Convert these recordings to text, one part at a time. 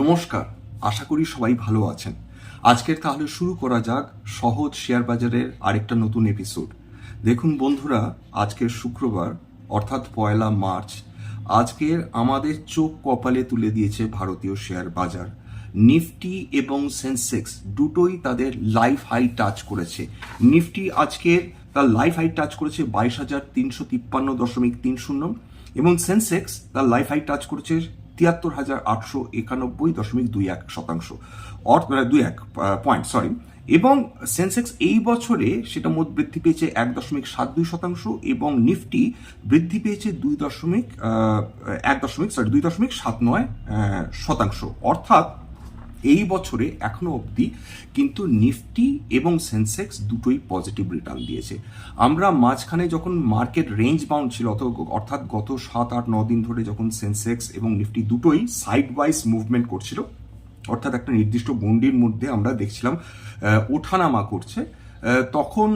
নমস্কার, আশা করি সবাই ভালো আছেন। আজকের তাহলে শুরু করা যাক সহজ শেয়ার বাজারের আরেকটা নতুন এপিসোড দেখুন বন্ধুরা, আজকের শুক্রবার, অর্থাৎ পয়লা মার্চ আজকের আমাদের চোখ কপালে তুলে দিয়েছে ভারতীয় শেয়ার বাজার। নিফটি এবং সেন্সেক্স দুটোই তাদের লাইফ হাই টাচ করেছে। নিফটি আজকের তার লাইফ হাই টাচ করেছে বাইশ হাজার তিনশো তিপ্পান্ন দশমিক তিন শূন্য এবং সেন্সেক্স তার লাইফ হাই টাচ করেছে তিয়াত্তর হাজার আটশো একানব্বই দশমিক দুই এক শতাংশ। অর্থ মানে দুই এক পয়েন্ট সরি এবং সেন্সেক্স এই বছরে সেটা মোট বৃদ্ধি পেয়েছে এক দশমিক সাত দুই শতাংশ এবং নিফটি বৃদ্ধি পেয়েছে দুই দশমিক এক দশমিক সরি দুই দশমিক সাত নয় শতাংশ। অর্থাৎ এই বছরে এখনও অবধি কিন্তু নিফটি এবং সেন্সেক্স দুটোই পজিটিভ রিটার্ন দিয়েছে। আমরা মাঝখানে যখন মার্কেট রেঞ্জ বাউন্ড ছিল, অর্থাৎ গত সাত, আট, ন দিন ধরে যখন সেন্সেক্স এবং নিফটি দুটোই সাইড ওয়াইজ মুভমেন্ট করছিল, অর্থাৎ একটা নির্দিষ্ট গণ্ডির মধ্যে আমরা দেখছিলাম ওঠানামা করছে তখন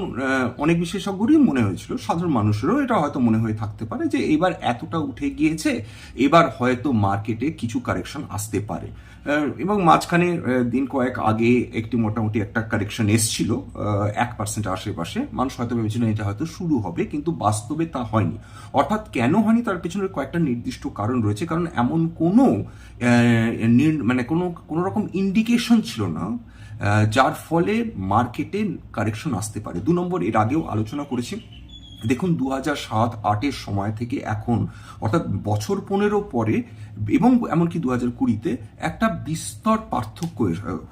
অনেক বিশেষজ্ঞরই মনে হয়েছিল, সাধারণ মানুষেরও এটা হয়তো মনে হয়ে থাকতে পারে যে এবার এতটা উঠে গিয়েছে, এবার হয়তো মার্কেটে কিছু কারেকশন আসতে পারে। এবং মাঝখানে দিন কয়েক আগে একটি মোটামুটি একটা কারেকশন এসছিল এক পার্সেন্ট আশেপাশে। মানুষ হয়তো ভেবেছিলেন এটা হয়তো শুরু হবে, কিন্তু বাস্তবে তা হয়নি। অর্থাৎ কেন হয়নি তার পেছনের কয়েকটা নির্দিষ্ট কারণ রয়েছে, কারণ এমন কোনো মানে কোনো কোনো রকম ইন্ডিকেশন ছিল না যার ফলে মার্কেটে কারেকশন আসতে পারে। দু নম্বর এর আগেও আলোচনা করেছি। দেখুন দু হাজার সাত, আটের সময় থেকে এখন, অর্থাৎ বছর পনেরো পরে এবং এমনকি দু হাজার কুড়িতে একটা বিস্তর পার্থক্য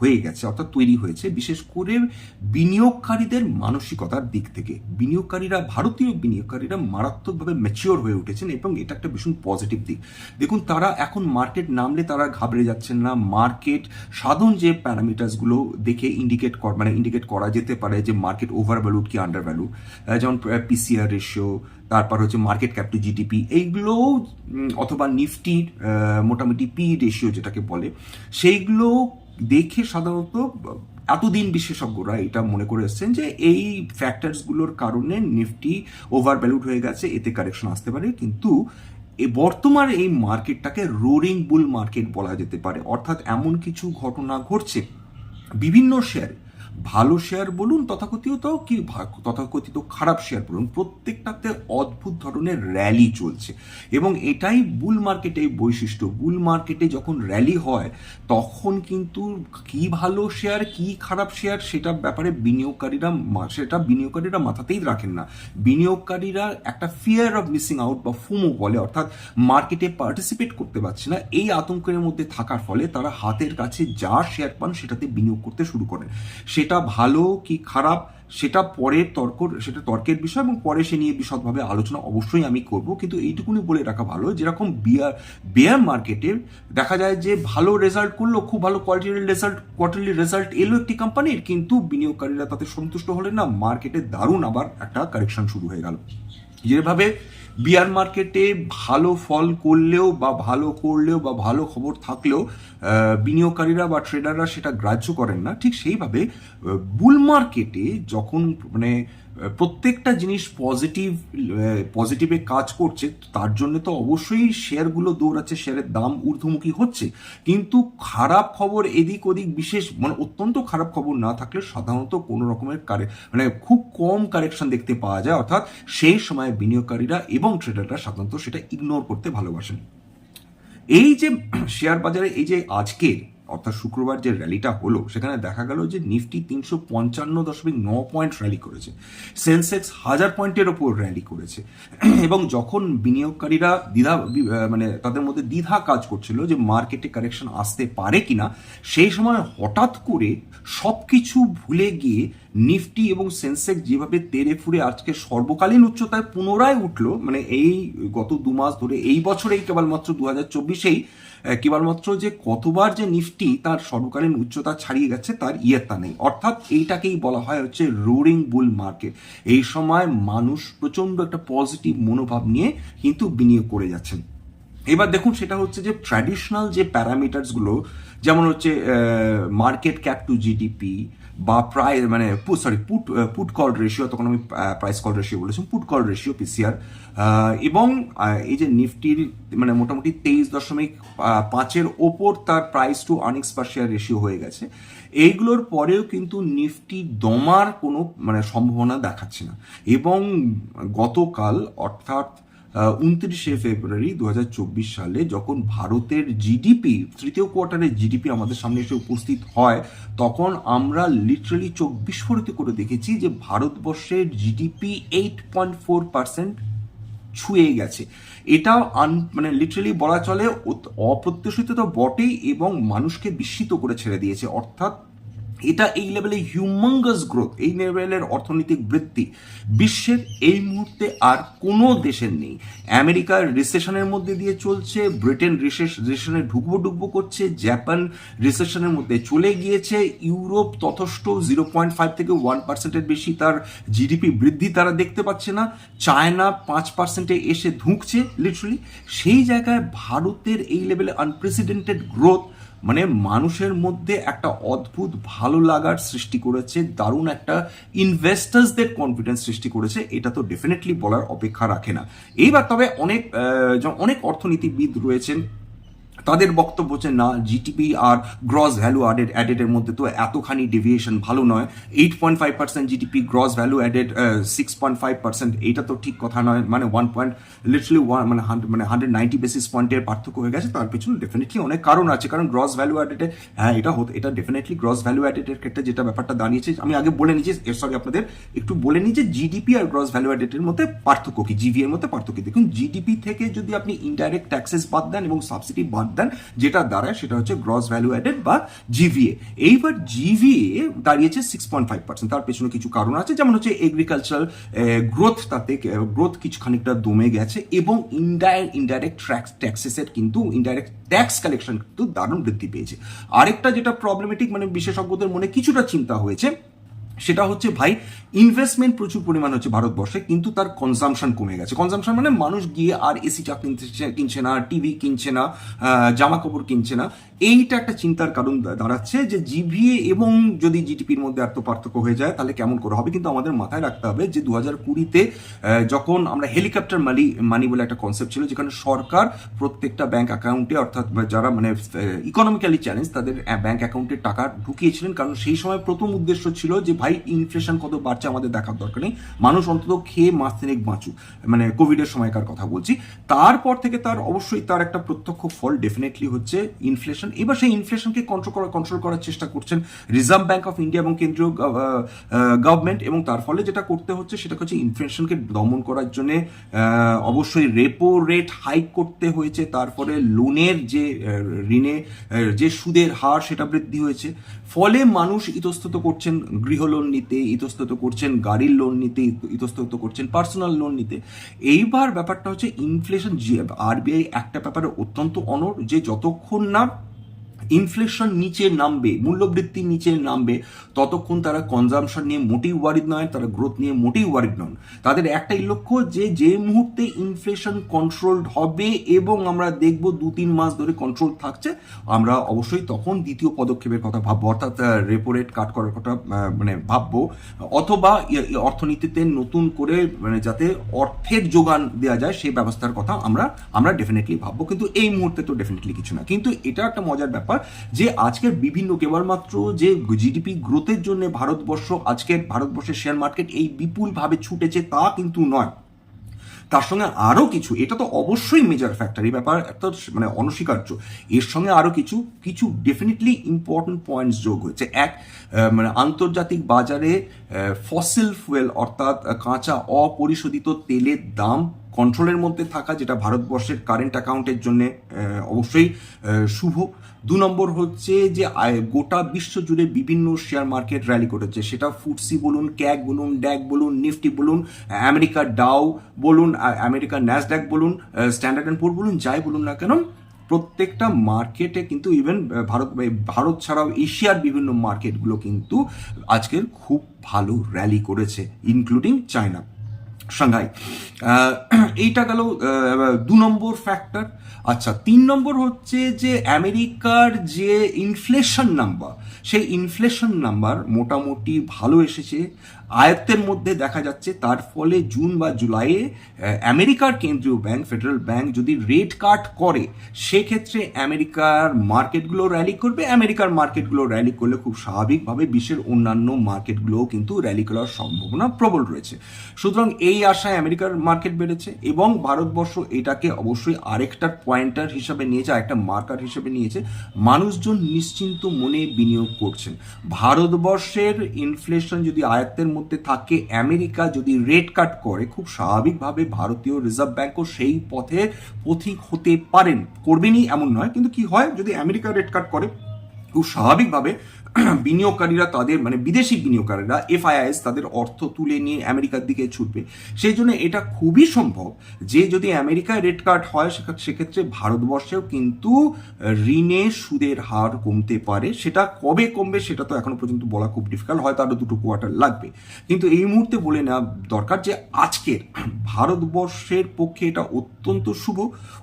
হয়ে গেছে, অর্থাৎ তৈরি হয়েছে, বিশেষ করে বিনিয়োগকারীদের মানসিকতার দিক থেকে। বিনিয়োগকারীরা, ভারতীয় বিনিয়োগকারীরা মারাত্মকভাবে ম্যাচিওর হয়ে উঠেছেন এবং এটা একটা ভীষণ পজিটিভ দিক। দেখুন, তারা এখন মার্কেট নামলে তারা ঘাবড়ে যাচ্ছেন না মার্কেট সাধারণ যে প্যারামিটার্সগুলো দেখে ইন্ডিকেট কর মানে ইন্ডিকেট করা যেতে পারে যে মার্কেট ওভার ভ্যালুড কি আন্ডার ভ্যালু যেমন পিসিআর রেশিও তারপর হচ্ছে মার্কেট ক্যাপ টু জিডিপি এইগুলো অথবা নিফটির মোটামুটি পি রেশিও যেটাকে বলে, সেইগুলো দেখে সাধারণত, এতদিন বিশেষজ্ঞরা এটা মনে করে এসছেন যে এই ফ্যাক্টরসগুলোর কারণে নিফটি ওভার ভ্যালুড হয়ে গেছে, এতে কারেকশন আসতে পারে, কিন্তু এ বর্তমান এই মার্কেটটাকে রোরিং বুল মার্কেট বলা যেতে পারে। অর্থাৎ এমন কিছু ঘটনা ঘটছে, বিভিন্ন শেয়ারে ভালো শেয়ার বলুন তথাকথিত কি তথাকথিত খারাপ শেয়ার বলুন, প্রত্যেকটাতে অদ্ভুত ধরনের র্যালি চলছে। এবং এটাই বুল মার্কেটের বৈশিষ্ট্য। বুল মার্কেটে যখন র্যালি হয়, তখন কিন্তু কি ভালো শেয়ার কি খারাপ শেয়ার সেটা ব্যাপারে বিনিয়োগকারীরা সেটা বিনিয়োগকারীরা মাথাতেই রাখেন না। বিনিয়োগকারীরা একটা ফিয়ার অফ মিসিং আউট বা ফুমো বলে, অর্থাৎ মার্কেটে পার্টিসিপেট করতে পারছে না। এই আতঙ্কের মধ্যে থাকার ফলে তারা হাতের কাছে যা শেয়ার পান সেটাতে বিনিয়োগ করতে শুরু করেন। সেটা ভালো কি খারাপ, সেটা পরের তর্ক, সেটা তর্কের বিষয় এবং পরে সে নিয়ে বিশদভাবে আলোচনা অবশ্যই আমি করব। কিন্তু এইটুকুনি বলে রাখা ভালো, যেরকম বিয়ার, বেয়ার মার্কেটে দেখা যায় যে ভালো রেজাল্ট করল, খুব ভালো কোয়ালিটির রেজাল্ট কোয়ার্টারলি রেজাল্ট এলো একটি কোম্পানির কিন্তু বিনিয়োগকারীরা তাতে সন্তুষ্ট হলেন না। মার্কেটে দারুণ আবার একটা কারেকশন শুরু হয়ে গেল। যেভাবে বিয়ার মার্কেটে ভালো ফল করলেও বা ভালো করলেও বা ভালো খবর থাকলেও বিনিয়োগকারীরা বা ট্রেডাররা সেটা গ্রাহ্য করেন না। ঠিক সেইভাবে বুল মার্কেটে যখন মানে প্রত্যেকটা জিনিস পজিটিভ পজিটিভে কাজ করছে তার জন্য তো অবশ্যই শেয়ারগুলো দৌড়াচ্ছে শেয়ারের দাম ঊর্ধ্বমুখী হচ্ছে। কিন্তু খারাপ খবর এদিক ওদিক বিশেষ মানে অত্যন্ত খারাপ খবর না থাকলে সাধারণত কোনো রকমের কারে মানে খুব কম কারেকশন দেখতে পাওয়া যায়। অর্থাৎ সেই সময় বিনিয়োগকারীরা এবং ট্রেডাররা সাধারণত সেটা ইগনোর করতে ভালোবাসেন। এই যে শেয়ার বাজারে, এই যে আজকে অর্থাৎ শুক্রবার যে র্যালিটা হলো, সেখানে দেখা গেল যে নিফটি তিনশো পঞ্চান্ন দশমিক ন পয়েন্ট র্যালি করেছে। সেন্সেক্স হাজার পয়েন্টের ওপর র্যালি করেছে। এবং যখন বিনিয়োগকারীরা দ্বিধা মানে তাদের মধ্যে দ্বিধা কাজ করছিল যে মার্কেটে কারেকশন আসতে পারে কিনা, সেই সময় হঠাৎ করে সব কিছু ভুলে গিয়ে নিফটি এবং সেন্সেক্স যেভাবে তেড়ে ফুরে আজকে সর্বকালীন উচ্চতায় পুনরায় উঠল মানে এই গত দু মাস ধরে, এই বছরেই কেবলমাত্র দু হাজার চব্বিশেই কেবলমাত্র যে কতবার যে নিফটি তার সর্বকালীন উচ্চতা ছাড়িয়ে গেছে তার ইয়েতা নেই। অর্থাৎ এইটাকেই বলা হয় হচ্ছে রোরিং বুল মার্কেট। এই সময় মানুষ প্রচণ্ড একটা পজিটিভ মনোভাব নিয়ে কিন্তু বিনিয়োগ করে যাচ্ছেন। এবার দেখুন সেটা হচ্ছে যে ট্র্যাডিশনাল যে প্যারামিটার্সগুলো, যেমন হচ্ছে মার্কেট ক্যাপ টু জিডিপি বা প্রায় মানে sorry put put call ratio তখন আমি প্রাইস কল রেশিও বলেছিলাম পুট কল রেশিও পিসিআর এবং এই যে নিফটির মানে মোটামুটি তেইশ দশমিক পাঁচের ওপর তার price to earnings per share ratio হয়ে গেছে। এইগুলোর পরেও কিন্তু নিফটি দমার কোনো মানে সম্ভাবনা দেখাচ্ছে না। এবং গতকাল, অর্থাৎ উনত্রিশে ফেব্রুয়ারি দু হাজার চব্বিশ সালে যখন ভারতের জিডিপি তৃতীয় কোয়ার্টারের জিডিপি আমাদের সামনে এসে উপস্থিত হয়, তখন আমরা লিটারালি চোখ বিস্ফোরিত করে দেখেছি যে ভারতবর্ষের GDP eight point four percent ছুঁয়ে গেছে। এটা আন মানে লিটারালি বলা চলে অপ্রত্যাশিত তো বটেই এবং মানুষকে বিস্মিত করে ছেড়ে দিয়েছে। অর্থাৎ এটা এই লেভেলে হিউমাঙ্গাস গ্রোথ এই লেভেলের অর্থনৈতিক বৃত্তি বিশ্বের এই মুহূর্তে আর কোনো দেশের নেই। আমেরিকার রিসেশনের মধ্যে দিয়ে চলছে, ব্রিটেন রিসেশনে ঢুকবো ঢুকবো করছে, জাপান রিসেশনের মধ্যে চলে গিয়েছে, ইউরোপ তথেষ্ট জিরো পয়েন্ট ফাইভ থেকে ওয়ান পার্সেন্টের বেশি তার জিডিপি বৃদ্ধি তারা দেখতে পাচ্ছে না। চায়না পাঁচ পার্সেন্টে এসে ধুঁকছে লিটারালি সেই জায়গায় ভারতের এই লেভেলে আনপ্রেসিডেন্টেড গ্রোথ মানে মানুষের মধ্যে একটা অদ্ভুত ভালো লাগার সৃষ্টি করেছে, দারুণ একটা ইনভেস্টার্সদের কনফিডেন্স সৃষ্টি করেছে, এটা তো ডেফিনেটলি বলার অপেক্ষা রাখে না। এইবার তবে অনেক অনেক অর্থনীতিবিদ রয়েছেন তাদের বক্তব্য হচ্ছে, না জিটিপি আর গ্রস ভ্যালু অ্যাডেড অ্যাডেডের মধ্যে তো এতখানি ডেভিয়েশন ভালো নয়। Eight point five percent GDP gross value added six point five percent এইটা তো ঠিক কথা নয়। মানে ওয়ান পয়েন্ট লিটারলি ওয়ান মানে হান্ড্রেড মানে হান্ড্রেড নাইনটি বেসিস পয়েন্টের পার্থক্য হয়ে গেছে। তার পিছনে ডেফিনেটলি অনেক কারণ আছে। কারণ গ্রস ভ্যালু অ্যাডেডে হ্যাঁ এটা হতো, এটা ডেফিনেটলি গ্রস ভ্যালু অ্যাডেডের ক্ষেত্রে যেটা ব্যাপারটা দাঁড়িয়েছে, আমি আগে বলে নিই এর সঙ্গে আপনাদের একটু বলে নিই যে জিডিপি আর গ্রস ভ্যালু অ্যাডেডের মধ্যে পার্থক্য কি? জিভি এর মধ্যে পার্থক্য দেখুন জিডিপি থেকে যদি আপনি ইনডাইরেক্ট ট্যাক্সেস বাদ দেন এবং সাবসিডি বাদ দেন যেটা দাঁড়ায় সেটা হচ্ছে গ্রস ভ্যালু অ্যাডেড বা জিভিএ এইবার জিভিএ দাঁড়িয়েছে সিক্স পয়েন্ট ফাইভ পার্সেন্ট তার পেছনে কিছু কারণ আছে, যেমন হচ্ছে এগ্রিকালচারাল গ্রোথ তাতে গ্রোথ কিছু খানিকটা দমে গেছে এবং ইনডাইরেক্ট ইনডাইরেক্ট ট্যাক্স ট্যাক্সেসের কিন্তু ইনডাইরেক্ট ট্যাক্স কালেকশন কিন্তু দারুণ বৃদ্ধি পেয়েছে। আরেকটা যেটা প্রবলেমেটিক মানে বিশেষজ্ঞদের মনে কিছুটা চিন্তা হয়েছে সেটা হচ্ছে ভাই ইনভেস্টমেন্ট প্রচুর পরিমাণ হচ্ছে ভারতবর্ষে, কিন্তু তার কনজামশন কমে গেছে। কনজামশন মানে মানুষ গিয়ে আর এসি চা কিনছে কিনছে না টিভি কিনছে না জামা কাপড় কিনছে না। এইটা একটা চিন্তার কারণ দাঁড়াচ্ছে যে জিভিএ এবং যদি জিডিপির মধ্যে এত পার্থক্য হয়ে যায়, তাহলে কেমন করে হবে? কিন্তু আমাদের মাথায় রাখতে হবে যে দু হাজার কুড়িতে যখন আমরা হেলিকপ্টার মানি মানি বলে একটা কনসেপ্ট ছিল, যেখানে সরকার প্রত্যেকটা ব্যাংক অ্যাকাউন্টে অর্থাৎ যারা মানে ইকোনমিক্যালি চ্যালেঞ্জ তাদের ব্যাংক অ্যাকাউন্টে টাকা ঢুকিয়েছিলেন। কারণ সেই সময় প্রথম উদ্দেশ্য ছিল যে, ভাই ইনফ্লেশন কত বাড়ছে আমাদের দেখার দরকার নেই। মানুষ অন্তত খেয়ে মাস তিনেক বাঁচুক। মানে কোভিডের সময়কার কথা বলছি। তারপর থেকে তার অবশ্যই তার একটা প্রত্যক্ষ ফল ডেফিনেটলি হচ্ছে ইনফ্লেশন এবার সেই ইনফ্লেশনকে কন্ট্রোল করা কন্ট্রোল করার চেষ্টা করছেন রিজার্ভ ব্যাঙ্ক অফ ইন্ডিয়া এবং কেন্দ্রীয় গভর্নমেন্ট এবং তার ফলে যেটা করতে হচ্ছে সেটা হচ্ছে ইনফ্লেশনকে দমন করার জন্য অবশ্যই রেপো রেট হাইক করতে হয়েছে। তারপরে লোনের যে ঋণে যে সুদের হার সেটা বৃদ্ধি হয়েছে। ফলে মানুষ ইতস্তত করছেন গৃহ লোন নিতে, ইতস্তত করছেন গাড়ির লোন নিতে, ইতস্তত করছেন পার্সোনাল লোন নিতে। এইবার ব্যাপারটা হচ্ছে ইনফ্লেশন আরবিআই একটা ব্যাপারে অত্যন্ত অনর যে যতক্ষণ না ইনফ্লেশন নিচে নামবে, মূল্যবৃদ্ধি নিচে নামবে, ততক্ষণ তারা কনজামশন নিয়ে মোটেই ওয়ারিড নয়, তারা গ্রোথ নিয়ে মোটেই ওয়ারিড নন। তাদের একটাই লক্ষ্য যে যে মুহূর্তে ইনফ্লেশন কন্ট্রোলড হবে এবং আমরা দেখব দু তিন মাস ধরে কন্ট্রোল থাকছে, আমরা অবশ্যই তখন দ্বিতীয় পদক্ষেপের কথা ভাববো, অর্থাৎ রেপো রেট কাট করার কথা মানে ভাববো, অথবা ই- ই- অর্থনীতিতে নতুন করে মানে যাতে অর্থের যোগান দেওয়া যায়, সেই ব্যবস্থার কথা আমরা আমরা ডেফিনেটলি ভাববো। কিন্তু এই মুহূর্তে তো ডেফিনেটলি কিছু না। কিন্তু এটা একটা মজার ব্যাপার যে আজকের বিভিন্ন কেবলমাত্র যে জিডিপি গ্রোথের জন্য ভারতবর্ষ আজকের ভারতবর্ষের শেয়ার মার্কেট এই বিপুলভাবে ছুটেছে তা কিন্তু নয়। তার সঙ্গে আরও কিছু, এটা তো অবশ্যই মেজর ফ্যাক্টর এই ব্যাপার একটা মানে অনস্বীকার্য। এর সঙ্গে আরও কিছু কিছু ডেফিনেটলি ইম্পর্টেন্ট পয়েন্টস যোগ হয়েছে। এক মানে আন্তর্জাতিক বাজারে ফসিল ফুয়েল অর্থাৎ কাঁচা অপরিশোধিত তেলের দাম কন্ট্রোলের মধ্যে থাকা যেটা ভারতবর্ষের কারেন্ট অ্যাকাউন্টের জন্য অবশ্যই শুভ। দু নম্বর হচ্ছে যে গোটা বিশ্ব জুড়ে বিভিন্ন শেয়ার মার্কেট র্যালি করেছে। সেটা ফুটসি বলুন ক্যাক বলুন ড্যাক বলুন নিফটি বলুন আমেরিকা ডাও বলুন, আ- আমেরিকার ন্যাসড্যাক বলুন স্ট্যান্ডার্ড অ্যান্ড পোর বলুন, যাই বলুন না কেন, প্রত্যেকটা মার্কেটে কিন্তু ইভেন ভারত ভারত ছাড়াও এশিয়ার বিভিন্ন মার্কেটগুলো কিন্তু আজকের খুব ভালো র্যালি করেছে ইনক্লুডিং চায়না আহ, এইটা গেল দু নম্বর ফ্যাক্টর আচ্ছা তিন নম্বর হচ্ছে যে আমেরিকার যে ইনফ্লেশন নাম্বার সেই ইনফ্লেশন নাম্বার মোটামুটি ভালো এসেছে। আয়ত্তের মধ্যে দেখা যাচ্ছে তার ফলে জুন বা জুলাইয়ে আমেরিকার কেন্দ্রীয় ব্যাংক, ফেডারেল ব্যাংক যদি রেট কাট করে, সেক্ষেত্রে আমেরিকার মার্কেটগুলো র্যালি করবে। আমেরিকার মার্কেটগুলো র্যালি করলে খুব স্বাভাবিকভাবে বিশ্বের অন্যান্য মার্কেটগুলোও কিন্তু র্যালি করার সম্ভাবনা প্রবল রয়েছে। সুতরাং এই আশায় আমেরিকার মার্কেট বেড়েছে এবং ভারতবর্ষ এটাকে অবশ্যই আরেকটা পয়েন্টার হিসাবে নিয়েছে, আরেকটা মার্কার হিসেবে নিয়েছে। মানুষজন নিশ্চিন্ত মনে বিনিয়োগ করছেন। ভারতবর্ষের ইনফ্লেশন যদি আয়ত্তের মধ্যে থাকে আমেরিকা যদি রেট কাট করে, খুব স্বাভাবিকভাবে ভারতীয় রিজার্ভ ব্যাঙ্কও সেই পথে পথিক হতে পারেন। করবেনই এমন নয়, কিন্তু কি হয়, যদি আমেরিকা রেট কাট করে খুব স্বাভাবিকভাবে বিনিয়োগকারীরা তাদের মানে বিদেশি বিনিয়োগকারীরা এফআইআইএস তাদের অর্থ তুলে নিয়ে আমেরিকার দিকে ছুটবে। সেই জন্য এটা খুবই সম্ভব যে যদি আমেরিকায় রেড কাট হয় সেক্ষেত্রে- ভারতবর্ষেও কিন্তু ঋণের সুদের হার কমতে পারে। সেটা কবে কমবে সেটা তো এখনও পর্যন্ত বলা খুব ডিফিকাল্ট হয়তো আরও দুটো কোয়ার্টার লাগবে। কিন্তু এই মুহূর্তে বলে নেওয়া দরকার যে আজকের ভারতবর্ষের পক্ষে এটা অত্যন্ত শুভ,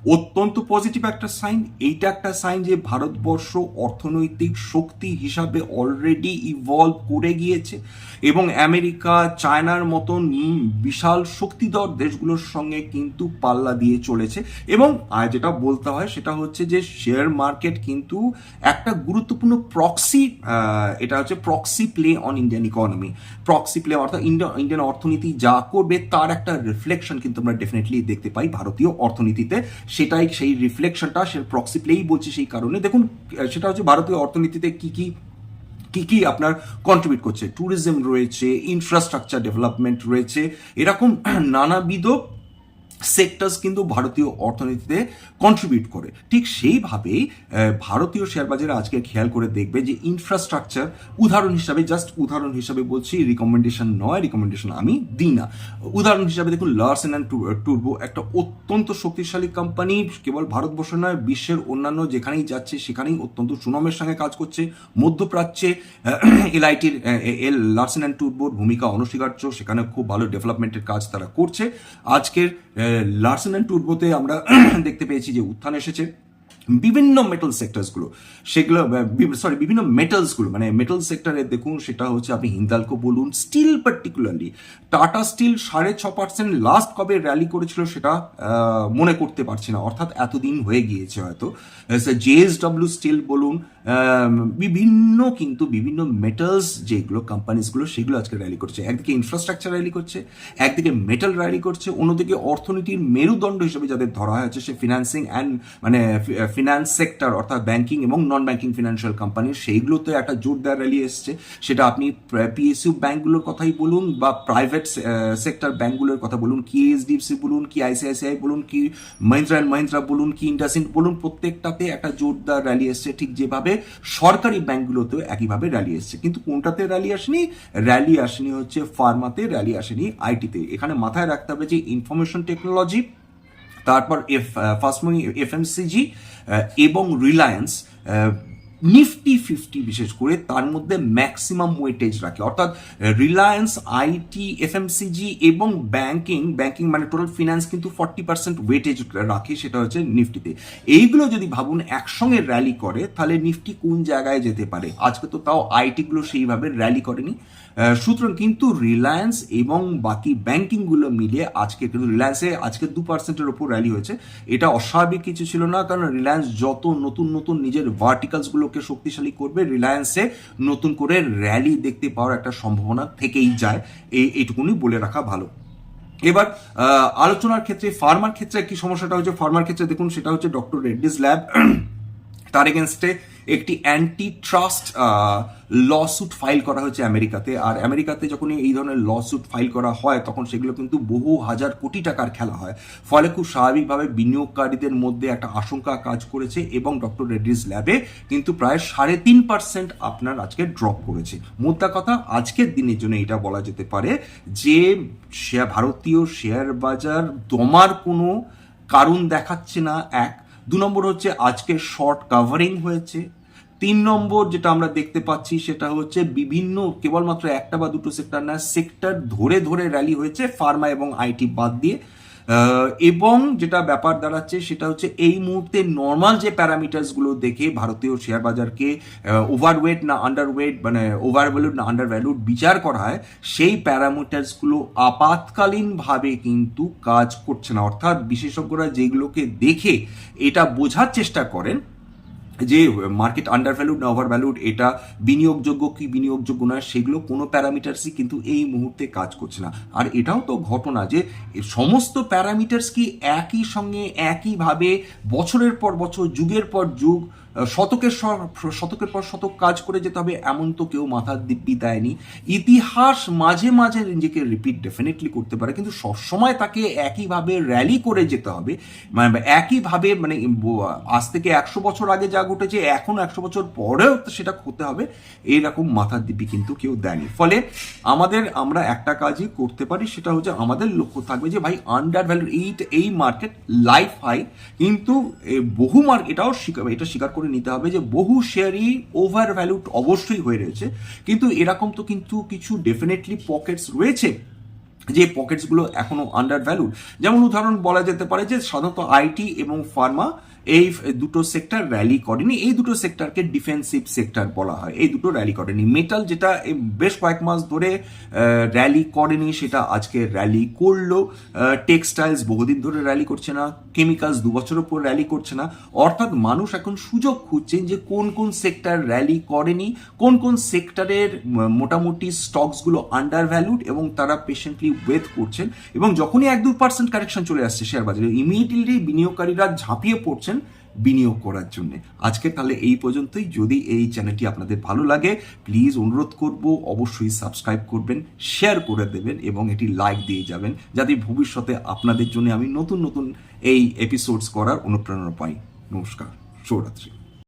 অত্যন্ত পজিটিভ একটা সাইন এইটা একটা সাইন যে ভারতবর্ষ অর্থনৈতিক শক্তি হিসাবে অলরেডি ইভলভ করে গিয়েছে এবং আমেরিকা, চায়নার মতন বিশাল শক্তিধর দেশগুলোর সঙ্গে কিন্তু পাল্লা দিয়ে চলেছে এবং আর যেটা বলতে হয় সেটা হচ্ছে যে শেয়ার মার্কেট কিন্তু একটা গুরুত্বপূর্ণ প্রক্সি এটা হচ্ছে proxy play on Indian economy proxy play অর্থাৎ ইন্ডিয়ান অর্থনীতি যা করবে তার একটা রিফ্লেকশন কিন্তু আমরা ডেফিনেটলি দেখতে পাই ভারতীয় অর্থনীতিতে। সেটাই সেই রিফ্লেকশনটা সে প্রক্সি প্লেই বলছি সেই কারণে। দেখুন সেটা হচ্ছে ভারতীয় অর্থনীতিতে কি কি কি কি আপনার কন্ট্রিবিউট করছে? ট্যুরিজম রয়েছে ইনফ্রাস্ট্রাকচার ডেভেলপমেন্ট রয়েছে, এরকম নানাবিধ সেক্টরস কিন্তু ভারতীয় অর্থনীতিতে কন্ট্রিবিউট করে। ঠিক সেইভাবেই ভারতীয় শেয়ার বাজারে আজকে খেয়াল করে দেখবে যে ইনফ্রাস্ট্রাকচার উদাহরণ হিসাবে জাস্ট উদাহরণ হিসাবে বলছি রিকমেন্ডেশন নয় রিকমেন্ডেশন আমি দিই না। উদাহরণ হিসাবে দেখুন লার্সেন অ্যান্ড টুরবো একটা অত্যন্ত শক্তিশালী কোম্পানি কেবল ভারতবর্ষ নয়, বিশ্বের অন্যান্য যেখানেই যাচ্ছে, সেখানেই অত্যন্ত সুনামের সঙ্গে কাজ করছে। মধ্যপ্রাচ্যে এলআইটির এল লার্সেন অ্যান্ড টুরবোর ভূমিকা অনস্বীকার্য, সেখানে খুব ভালো ডেভেলপমেন্টের কাজ তারা করছে। আজকের লার্সেন অ্যান্ড টুরবোতে আমরা দেখতে পেয়েছি যে উত্থান এসেছে। বিভিন্ন মেটাল সেক্টরসগুলো সেগুলো সরি বিভিন্ন মেটালসগুলো মানে মেটাল সেক্টরে দেখুন, সেটা হচ্ছে আপনি হিন্দালকো বলুন স্টিল পার্টিকুলারলি টাটা স্টিল সাড়ে ছ পার্সেন্ট লাস্ট কবে র্যালি করেছিল সেটা মনে করতে পারছি না। অর্থাৎ এতদিন হয়ে গিয়েছে হয়তো। জেএসডব্লিউ স্টিল বলুন বিভিন্ন কিন্তু বিভিন্ন মেটালস যেগুলো কোম্পানিজগুলো সেগুলো আজকে র্যালি করছে। একদিকে ইনফ্রাস্ট্রাকচার র্যালি করছে, একদিকে মেটাল র্যালি করছে, অন্যদিকে অর্থনীতির মেরুদণ্ড হিসেবে যাদের ধরা হয় হচ্ছে সে ফিনান্সিং অ্যান্ড মানে ফিনান্স সেক্টর অর্থাৎ ব্যাংকিং এবং নন ব্যাংকিং ফিনান্সিয়াল কোম্পানি সেইগুলোতে একটা জোরদার র্যালি এসছে। সেটা আপনি পিএসইউ ব্যাংকগুলোর কথাই বলুন বা প্রাইভেট সেক্টর ব্যাংকগুলোর কথা বলুন, কি এইচডিএফসি বলুন, কি আইসিআইসিআই বলুন, কি মহিন্দ্রা অ্যান্ড মহিন্দ্রা বলুন, কি ইন্ডাসিন বলুন, প্রত্যেকটাতে একটা জোরদার র্যালি এসছে। ঠিক যেভাবে সরকারি ব্যাংকগুলোতেও একইভাবে র্যালি এসছে। কিন্তু কোনটাতে র্যালি আসেনি? র্যালি আসেনি হচ্ছে ফার্মাতে র্যালি আসেনি আইটিতে এখানে মাথায় রাখতে হবে যে ইনফরমেশন টেকনোলজি তারপর এফ ফার্স্ট এফএমসিজি এবং রিলায়েন্স নিফটি ফিফটি বিশেষ করে তার মধ্যে ম্যাক্সিমাম ওয়েটেজ রাখে। অর্থাৎ রিলায়েন্স আইটি এফএমসিজি এবং ব্যাংকিং ব্যাংকিং মানে টোটাল ফিনান্স কিন্তু ফর্টি পার্সেন্ট ওয়েটেজ রাখে, সেটা হচ্ছে নিফটিতে এইগুলো যদি ভাবুন একসঙ্গে র্যালি করে, তাহলে নিফটি কোন জায়গায় যেতে পারে? আজকে তো তাও আইটিগুলো সেইভাবে র্যালি করেনি। সুতরাং কিন্তু রিলায়েন্স এবং বাকি ব্যাংকিংগুলো মিলিয়ে আজকে কিন্তু রিলায়েন্সে আজকে দু পার্সেন্টের ওপর র্যালি হয়েছে। এটা অস্বাভাবিক কিছু ছিল না, কারণ রিলায়েন্স যত নতুন নতুন নিজের ভার্টিকালসগুলোকে শক্তিশালী করবে রিলায়েন্সে নতুন করে র্যালি দেখতে পাওয়ার একটা সম্ভাবনা থেকেই যায়। এই, এইটুকুনি বলে রাখা ভালো। এবার আলোচনার ক্ষেত্রে ফার্মার ক্ষেত্রে কি সমস্যাটা হচ্ছে ফার্মার ক্ষেত্রে দেখুন, সেটা হচ্ছে ডক্টর রেড্ডিস ল্যাব তার এগেনস্টে একটি অ্যান্টি ট্রাস্ট লসুট ফাইল করা হয়েছে আমেরিকাতে। আর আমেরিকাতে যখনই এই ধরনের লসুট ফাইল করা হয়, তখন সেগুলো কিন্তু বহু হাজার কোটি টাকার খেলা হয়। ফলে খুব স্বাভাবিকভাবে বিনিয়োগকারীদের মধ্যে একটা আশঙ্কা কাজ করেছে এবং ডক্টর রেড্ডিস ল্যাবে কিন্তু প্রায় সাড়ে তিন পার্সেন্ট আপনার আজকে ড্রপ করেছে। মোদ্দা কথা, আজকের দিনের জন্য এটা বলা যেতে পারে যে শেয়ার ভারতীয় শেয়ার বাজার দমার কোনো কারণ দেখাচ্ছে না এক। দু নম্বর হচ্ছে আজকে শর্ট কাভারিং হয়েছে। তিন নম্বর যেটা আমরা দেখতে পাচ্ছি সেটা হচ্ছে বিভিন্ন, কেবলমাত্র একটা বা দুটো সেক্টর না সেক্টর ধরে ধরে র্যালি হয়েছে ফার্মা এবং আইটি বাদ দিয়ে। এবং যেটা ব্যাপার দাঁড়াচ্ছে সেটা হচ্ছে এই মুহূর্তে নর্মাল যে প্যারামিটার্সগুলো দেখে ভারতীয় শেয়ার বাজারকে ওভারওয়েট না আন্ডারওয়েট মানে ওভার ভ্যালুড না আন্ডারভ্যালুড বিচার করা হয়, সেই প্যারামিটার্সগুলো আপাতকালীনভাবে কিন্তু কাজ করছে না। অর্থাৎ বিশেষজ্ঞরা যেগুলোকে দেখে এটা বোঝার চেষ্টা করেন যে মার্কেট আন্ডার ভ্যালুড না ওভার ভ্যালুড এটা বিনিয়োগযোগ্য কি বিনিয়োগযোগ্য নয় সেগুলো কোনো প্যারামিটার্সই কিন্তু এই মুহূর্তে কাজ করছে না। আর এটাও তো ঘটনা যে, সমস্ত প্যারামিটার্স কি একই সঙ্গে একইভাবে বছরের পর বছর, যুগের পর যুগ শতকের শতকের পর শতক কাজ করে যেতে হবে এমন তো কেউ মাথার দিব্যি দেয়নি। ইতিহাস মাঝে মাঝে নিজেকে রিপিট ডেফিনেটলি করতে পারে, কিন্তু সবসময় তাকে একইভাবে র্যালি করে যেতে হবে। মানে একইভাবে মানে আজ থেকে একশো বছর আগে যা ঘটেছে, এখন একশো বছর পরেও সেটা হতে হবে। এইরকম মাথার দিব্যি কিন্তু কেউ দেয়নি। ফলে আমাদের আমরা একটা কাজই করতে পারি, সেটা হচ্ছে আমাদের লক্ষ্য থাকবে যে ভাই আন্ডার ভ্যালু এই এই মার্কেট লাইফ হাই কিন্তু বহু মার্ক এটাও এটা স্বীকার করে নিতে হবে যে বহু শেয়ারই ওভার ভ্যালুড অবশ্যই হয়ে রয়েছে। কিন্তু এরকম তো কিন্তু কিছু ডেফিনেটলি পকেটস রয়েছে যে পকেটসগুলো এখনও আন্ডার ভ্যালু যেমন উদাহরণ বলা যেতে পারে যে সাধারণত আইটি এবং ফার্মা এই দুটো সেক্টর র্যালি করেনি, এই দুটো সেক্টরকে ডিফেন্সিভ সেক্টর বলা হয়, এই দুটো র্যালি করেনি। মেটাল যেটা বেশ কয়েক মাস ধরে র্যালি করেনি, সেটা আজকে র্যালি করল। টেক্সটাইলস বহুদিন ধরে র্যালি করছে না কেমিক্যালস দু বছরের পর র্যালি করছে না। অর্থাৎ মানুষ এখন সুযোগ খুঁজছেন যে কোন কোন সেক্টর র্যালি করেনি, কোন কোন সেক্টরের মোটামুটি স্টকসগুলো আন্ডার ভ্যালুড এবং তারা পেশেন্টলি ওয়েট করছেন। এবং যখনই এক দু পার্সেন্ট কারেকশন চলে আসছে শেয়ার বাজারে ইমিডিয়েটলি বিনিয়োগকারীরা ঝাঁপিয়ে পড়ছেন বিনিয়োগ করার জন্য। আজকে তাহলে এই পর্যন্তই। যদি এই চ্যানেলটি আপনাদের ভালো লাগে প্লিজ অনুরোধ করব, অবশ্যই সাবস্ক্রাইব করবেন শেয়ার করে দেবেন এবং এটি লাইক দিয়ে যাবেন, যাতে ভবিষ্যতে আপনাদের জন্য আমি নতুন নতুন এই এপিসোডস করার অনুপ্রেরণা পাই। নমস্কার। শুভরাত্রি।